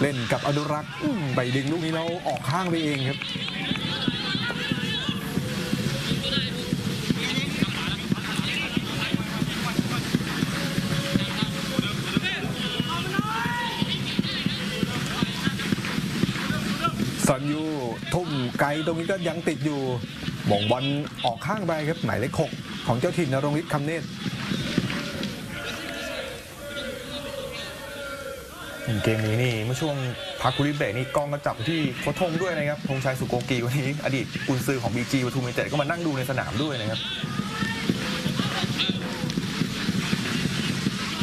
เล่นกับอนุรักษ์อืมไปดึงลูกนี้แล้วออกข้างไปเองครับ สันยูทุ่มไกลตรงนี้ก็ยังติดอยู่หม่งบอลออกข้างไปครับหมายเลขหกของเจ้าถิ่นนรงฤทธิ์คำเนตร เกมนี้นี่เมื่อช่วงพักคุริเบนี่กองก็จับที่โคทงด้วยนะครับธงชัยสุโกกีวันนี้อดีตกุนซือของบีจีปทุมยูเต็ดก็มานั่งดูในสนามด้วยนะครับ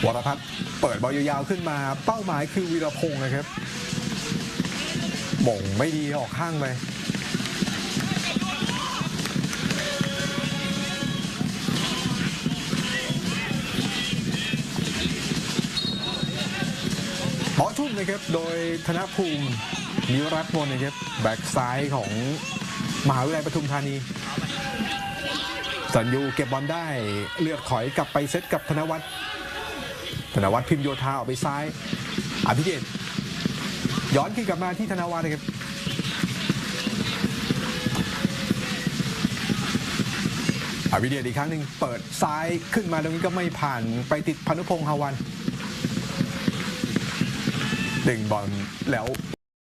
วรพัฒน์เปิดบอลยาวๆขึ้นมาเป้าหมายคือวีรพงศ์นะครับบ่งไม่ดีออกข้างไป บอลทุ่มนะครับ โดยธนภูมินิรัตน์มนนะครับ แบ็กซ้ายของมหาวิทยาลัยปทุมธานี สัญยูเก็บบอลได้เลือกถอยกลับไปเซตกับธนวัฒน์ธนวัฒน์พิมพ์โยธาออกไปซ้ายอภิเดชย้อนขึ้นกลับมาที่ธนวัฒน์นะครับอภิเดชอีกครั้งหนึ่งเปิดซ้ายขึ้นมาตรงนี้ก็ไม่ผ่านไปติดพานุพงษ์ฮาวัน ดึงบอลแล้ว